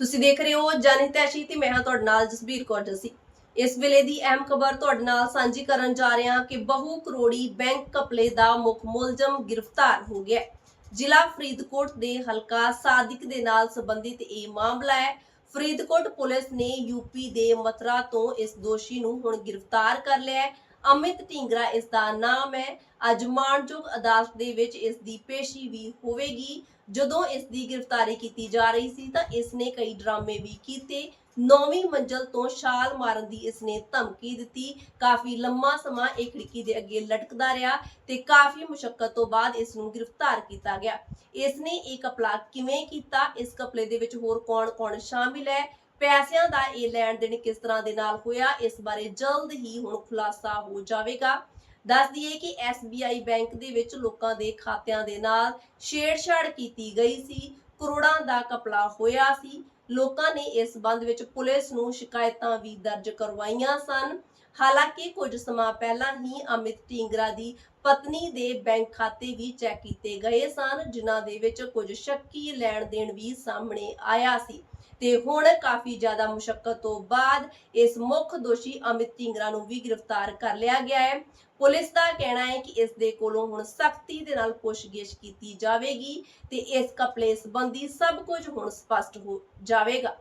ਤੁਸੀਂ ਦੇਖ ਰਹੇ ਹੋ ਜਨਹਿਤੈਸ਼ੀ ਤੇ ਮੈਂ ਹਾਂ ਤੁਹਾਡੇ ਨਾਲ ਜਸਬੀਰ ਕੌਰ ਜੱਸੀ। ਇਸ ਵੇਲੇ ਦੀ ਅਹਿਮ ਖਬਰ ਤੁਹਾਡੇ ਨਾਲ ਸਾਂਝੀ ਕਰਨ ਜਾ ਰਹੇ ਹਾਂ ਕਿ ਬਹੁ ਕਰੋੜੀ ਬੈਂਕ ਕਪਲੇ ਦਾ ਮੁੱਖ ਮੁਲਜ਼ਮ ਗ੍ਰਿਫਤਾਰ ਹੋ ਗਿਆ ਜ਼ਿਲ੍ਹਾ ਫਰੀਦਕੋਟ ਦੇ ਹਲਕਾ ਸਾਦਿਕ ਦੇ ਨਾਲ ਸੰਬੰਧਿਤ ਇਹ ਮਾਮਲਾ ਹੈ। ਫਰੀਦਕੋਟ ਪੁਲਿਸ ਨੇ ਯੂਪੀ ਦੇ ਮਥਰਾ ਤੋਂ ਇਸ ਦੋਸ਼ੀ ਨੂੰ ਹੁਣ ਗ੍ਰਿਫਤਾਰ ਕਰ ਲਿਆ ਹੈ। ਅਮਿਤ ਢਿੰਗਰਾ ਇਸ ਦਾ ਨਾਮ ਹੈ। ਅੱਜ ਮਾਣਯੋਗ ਅਦਾਲਤ ਦੇ ਵਿੱਚ ਇਸ ਦੀ ਪੇਸ਼ੀ ਵੀ ਹੋਵੇਗੀ। ਜਦੋਂ ਇਸ ਦੀ ਗ੍ਰਿਫਤਾਰੀ ਕੀਤੀ ਜਾ ਰਹੀ ਸੀ, ਤਾਂ ਇਸ ਨੇ ਕਈ ਡਰਾਮੇ ਵੀ ਕੀਤੇ। ਨੌਵੀਂ ਮੰਜ਼ਲ ਤੋਂ ਛਾਲ ਮਾਰਨ ਦੀ ਇਸ ਨੇ ਧਮਕੀ ਦਿੱਤੀ। ਕਾਫੀ ਲੰਮਾ ਸਮਾਂ ਇਹ ਖਿੜਕੀ ਦੇ ਅੱਗੇ ਲਟਕਦਾ ਰਿਹਾ ਤੇ ਕਾਫੀ ਮੁਸ਼ਕਲ ਤੋਂ ਬਾਅਦ ਇਸ ਨੂੰ ਗ੍ਰਿਫਤਾਰ ਕੀਤਾ ਗਿਆ। ਇਸ ਨੇ ਇਹ ਕਪਲਾ ਕਿਵੇਂ ਕੀਤਾ? ਇਸ ਕਪਲੇ ਦੇ ਵਿੱਚ ਹੋਰ ਕੌਣ-ਕੌਣ ਸ਼ਾਮਿਲ ਹੈ? ਪੈਸਿਆਂ ਦਾ ਇਹ ਲੈਣ ਦੇਣ ਕਿਸ ਤਰ੍ਹਾਂ ਦੇ ਨਾਲ ਹੋਇਆ, ਇਸ ਬਾਰੇ ਜਲਦ ਹੀ ਹੁਣ ਖੁਲਾਸਾ ਹੋ ਜਾਵੇਗਾ। ਦੱਸ ਦਈਏ ਕਿ SBI ਬੈਂਕ ਦੇ ਵਿੱਚ ਲੋਕਾਂ ਦੇ ਖਾਤਿਆਂ ਦੇ ਨਾਲ ਛੇੜਛਾੜ ਕੀਤੀ ਗਈ ਸੀ। ਕਰੋੜਾਂ ਦਾ ਕਪਲਾ ਹੋਇਆ ਸੀ। ਲੋਕਾਂ ਨੇ ਇਸ ਸੰਬੰਧ ਵਿੱਚ ਪੁਲਿਸ ਨੂੰ ਸ਼ਿਕਾਇਤਾਂ ਵੀ ਦਰਜ ਕਰਵਾਈਆਂ ਸਨ। ਹਾਲਾਂਕਿ ਕੁਝ ਸਮਾਂ ਪਹਿਲਾਂ ਹੀ ਅਮਿਤ ਢਿੰਗਰਾ ਦੀ ਪਤਨੀ ਦੇ ਬੈਂਕ ਖਾਤੇ ਵੀ ਚੈੱਕ ਕੀਤੇ ਗਏ ਸਨ, ਜਿਨ੍ਹਾਂ ਦੇ ਵਿੱਚ ਕੁਝ ਸ਼ੱਕੀ ਲੈਣ ਦੇਣ ਵੀ ਸਾਹਮਣੇ ਆਇਆ ਸੀ। ਤੇ ਹੁਣ ਕਾਫੀ ਜ਼ਿਆਦਾ ਮੁਸ਼ਕਲ ਤੋਂ ਬਾਅਦ ਇਸ ਮੁੱਖ ਦੋਸ਼ੀ ਅਮਿਤ ਢਿੰਗਰਾ ਨੂੰ ਵੀ ਗ੍ਰਿਫਤਾਰ ਕਰ ਲਿਆ ਗਿਆ ਹੈ। ਪੁਲਿਸ ਦਾ ਕਹਿਣਾ ਹੈ ਕਿ ਇਸ ਦੇ ਕੋਲੋਂ ਹੁਣ ਸਖਤੀ ਦੇ ਨਾਲ ਪੁੱਛਗਿੱਛ ਕੀਤੀ ਜਾਵੇਗੀ ਤੇ ਇਸ ਕਪਲੇ ਸੰਬੰਧੀ ਸਭ ਕੁਝ ਹੁਣ ਸਪਸ਼ਟ ਹੋ ਜਾਵੇਗਾ।